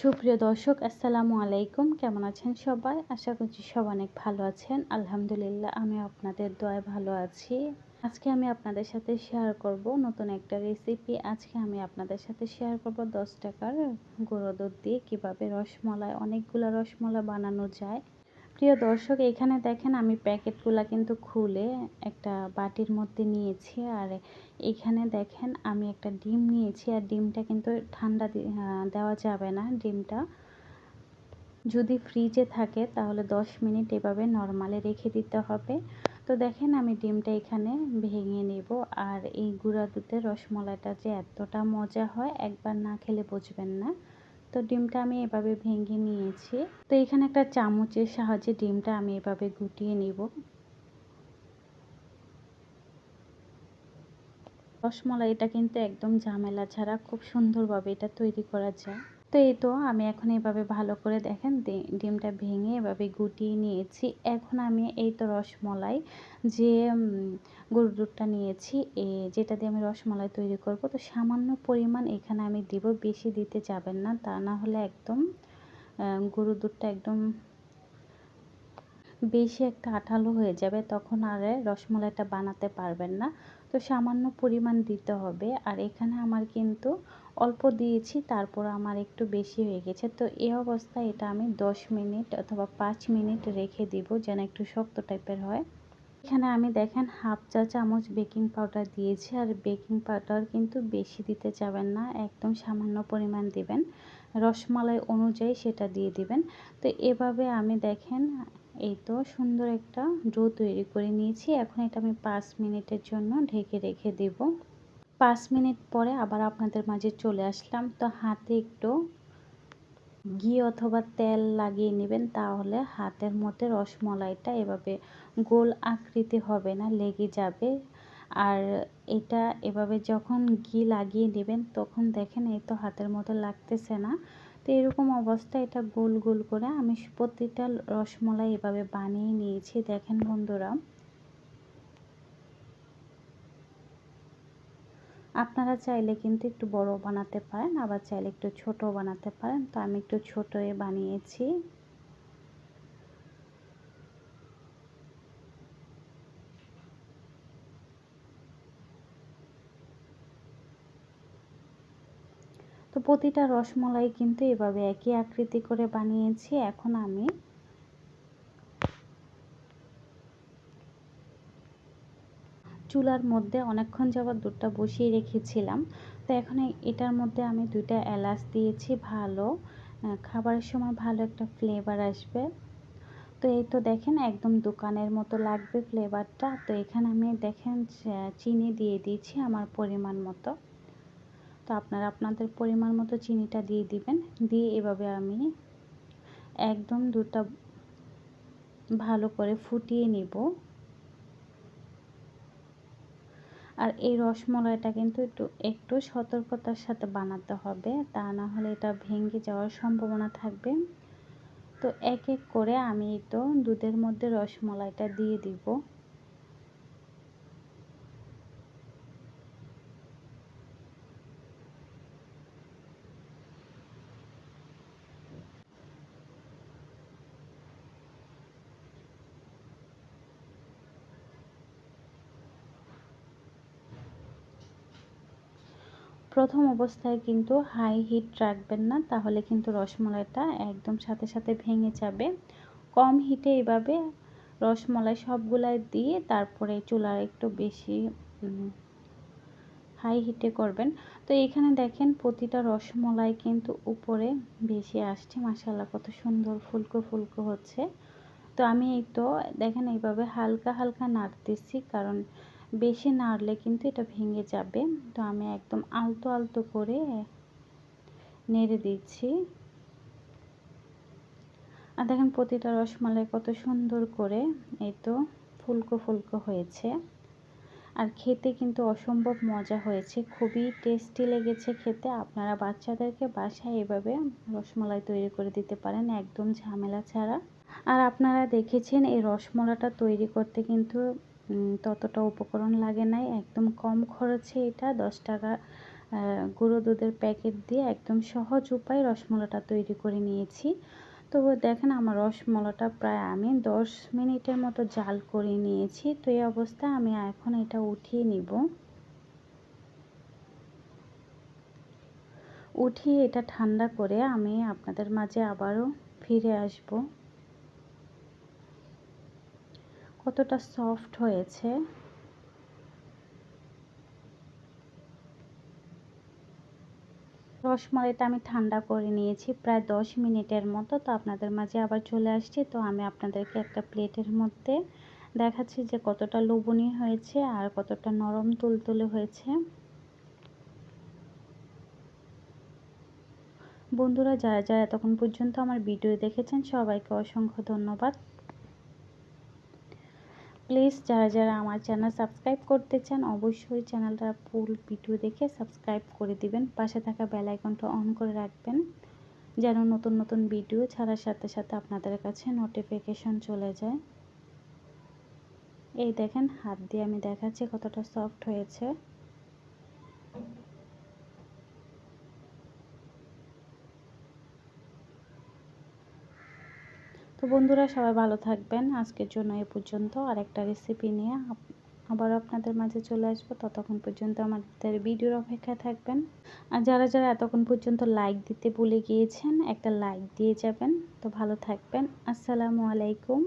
সুপ্রিয় দর্শক, আসসালামু আলাইকুম। কেমন আছেন সবাই? আশা করছি সব অনেক ভালো আছেন। আলহামদুলিল্লাহ, আমি আপনাদের দয় ভালো আছি। আজকে আমি আপনাদের সাথে শেয়ার করব নতুন একটা রেসিপি আজকে আমি আপনাদের সাথে শেয়ার করব দশ টাকার গুঁড়ো দুধ দিয়ে কীভাবে রসমলাই, অনেকগুলো রসমলাই বানানো যায়। প্রিয় দর্শক, এখানে দেখেন আমি প্যাকেটগুলো কিন্তু খুলে একটা বাটির মধ্যে নিয়েছি আর এখানে দেখেন আমি একটা ডিম নিয়েছি আর ডিমটা কিন্তু ঠান্ডা দেওয়া যাবে না ডিমটা। যদি ফ্রিজে থাকে তাহলে 10 মিনিট এভাবে নর্মালে রেখে দিতে হবে। তো দেখেন আমি ডিমটা এখানে ভেঙে নেব আর এই গুঁড়া দুধের রসমলাইটা যে এতটা মজা হয়, একবার না খেলে বুঝবেন না। তো ডিমটা আমি এভাবে ভেঙে নিয়েছি। তো এখানে একটা চামচের সাহায্যে ডিমটা আমি এভাবে গুটিয়ে নিব। রসমলাই এটা কিন্তু একদম ঝামেলা ছাড়া খুব সুন্দরভাবে এটা তৈরি করা যায়। তো এই তো, আমি এখন এভাবে ভালো করে দেখেন ডিমটা ভেঙে এভাবে গুটিয়ে নিয়েছি। এখন আমি এই তো রসমলাই যে গরুর দুধটা নিয়েছি, এ, যেটা দিয়ে আমি রসমলাই তৈরি করব। তো সামান্য পরিমাণ এখানে আমি দিব, বেশি দিতে যাবেন না। তা না হলে একদম গরুর দুধটা একদম বেশি একটা আঠালো হয়ে যাবে, তখন আর রসমলাইটা বানাতে পারবেন না। তো সামান্য পরিমাণ দিতে হবে। আর এখানে আমার কিন্তু অল্প দিয়েছি, তারপর আমার একটু বেশি হয়ে গেছে। তো এই অবস্থায় এটা আমি 10 মিনিট অথবা 5 মিনিট রেখে দিব যেন একটু শক্ত টাইপের হয়। এখানে আমি দেখেন হাফ চা চামচ বেকিং পাউডার দিয়েছি। আর বেকিং পাউডার কিন্তু বেশি দিতে যাবেন না, একদম সামান্য পরিমাণ দিবেন। রসমালাই অনুযায়ী সেটা দিয়ে দিবেন। তো এভাবে আমি দেখেন এই তো সুন্দর একটা ডো তৈরি করে নিয়েছি। এখন এটা আমি পাঁচ মিনিটের জন্য ঢেকে রেখে দেব। পাঁচ মিনিট পরে আবার আপনাদের মাঝে চলে আসলাম। তো হাতে একটু ঘি অথবা তেল লাগিয়ে নেবেন, তাহলে হাতের মধ্যে রসমলাইটা এভাবে গোল আকৃতি হবে না, লেগে যাবে। আর এটা এভাবে যখন ঘি লাগিয়ে নেবেন, তখন দেখেন এই তো হাতের মতো লাগতেছে না। তো এরকম অবস্থা, এটা গোল গোল করে আমি প্রতিটা রসমলাই এভাবে বানিয়ে নিয়েছি। দেখেন বন্ধুরা। আপনারা চাইলে কিন্তু একটু বড় বানাতে পারেন, আবার চাইলে একটু ছোট বানাতে পারেন। তো আমি একটু ছোটোয় বানিয়েছি। তো প্রতিটা রসমলাই কিন্তু এভাবে একই আকৃতি করে বানিয়েছি। এখন আমি চুলার মধ্যে অনেকক্ষণ যাবার দুধটা বসিয়ে রেখেছিলাম। তো এখন এটার মধ্যে আমি দুইটা এলাচ দিয়েছি, ভালো। খাবারের সময় ভালো একটা ফ্লেভার আসবে। তো এই তো দেখেন একদম দোকানের মতো লাগবে ফ্লেভারটা তো এখানে আমি দেখেন চিনি দিয়ে দিয়েছি আমার পরিমাণ মতো। তো আপনারা আপনাদের পরিমাণ মতো চিনিটা দিয়ে দিবেন। দিয়ে এভাবে আমি একদম দুধটা ভালো করে ফুটিয়ে নিব। আর এই রসমলাইটা কিন্তু একটু একটু সতর্কতার সাথে বানাতে হবে, তা না হলে এটা ভেঙে যাওয়ার সম্ভাবনা থাকবে। তো এক এক করে আমি তো দুধের মধ্যে রসমলাইটা দিয়ে দিব। প্রথম অবস্থায় কিন্তু হাই হিট রাখবেন না, তাহলে কিন্তু রসমলাইটা একদম সাথে সাথে ভেঙে যাবে। কম হিটে এভাবে রসমলাই সবগুলাই দিয়ে তারপরে চুলার একটু বেশি হাই হিটে করবেন। তো এখানে দেখেন প্রতিটা রসমলাই কিন্তু উপরে বেশি আসছে মাসাল্লাহ কত সুন্দর ফুলকো ফুলকো হচ্ছে। তো আমি এই তো দেখেন এইভাবে হালকা হালকা নাড়তেছি, কারণ বেশি নাড়লে কিন্তু এটা ভেঙে যাবে। তো আমি একদম আলতো আলতো করে নেড়ে দিচ্ছি। আর দেখেন প্রতিটা রসমালাই কত সুন্দর করে এই তো ফুলকো ফুলকো হয়েছে। আর খেতে কিন্তু অসম্ভব মজা হয়েছে, খুবই টেস্টি লেগেছে খেতে। আপনারা বাচ্চাদেরকে বাসায় এভাবে রসমালাই তৈরি করে দিতে পারেন, একদম ঝামেলা ছাড়া। আর আপনারা দেখেছেন এই রসমলাটা তৈরি করতে কিন্তু ততটা উপকরণ লাগে নাই। একদম কম খরচে এটা দশ টাকা গুঁড়ো দুধের প্যাকেট দিয়ে একদম সহজ উপায় রসমলাইটা তৈরি করে নিয়েছি। তো দেখেন আমার রসমলাটা প্রায় আমি দশ মিনিটের মতো জাল করে নিয়েছি। তো এই অবস্থায় আমি এখন এটা উঠিয়ে নিব। উঠিয়ে এটা ঠান্ডা করে আমি আপনাদের মাঝে আবারও ফিরে আসব। কতটা সফট হয়েছে? রসমালাইটা আমি ঠান্ডা করে নিয়েছি, প্রায় দশ মিনিটের মতো। তো আপনাদের মাঝে আবার চলে আসছি। তো আমি আপনাদেরকে একটা প্লেটের মধ্যে দেখাচ্ছি যে কতটা লোভনীয় হয়েছে আর কতটা নরম তুলতুলে হয়েছে। বন্ধুরা, যারা যারা এতক্ষণ পর্যন্ত আমার ভিডিও দেখেছেন, সবাইকে অসংখ্য ধন্যবাদ। প্লিজ যারা যারা আমার চ্যানেল সাবস্ক্রাইব করতে চান, অবশ্যই চ্যানেলটা ফুল ভিডিও দেখে সাবস্ক্রাইব করে দিবেন। পাশে থাকা বেল আইকনটা অন করে রাখবেন, যেন নতুন নতুন ভিডিও ছাড়ার সাথে সাথে আপনাদের কাছে নোটিফিকেশন চলে যায়। এই দেখেন, হাত দিয়ে আমি দেখাচ্ছি কতটা সফট হয়েছে। তো বন্ধুরা, সবাই ভালো থাকবেন। আজকের জন্য এ পর্যন্ত। আর একটা রেসিপি নিয়ে আবার আপনাদের মাঝে চলে আসব। ততক্ষণ পর্যন্ত আমাদের ভিডিওর অপেক্ষায় থাকবেন। আর যারা যারা এতক্ষণ পর্যন্ত লাইক দিতে ভুলে গিয়েছেন, একটা লাইক দিয়ে যাবেন। তো ভালো থাকবেন। আসসালামু আলাইকুম।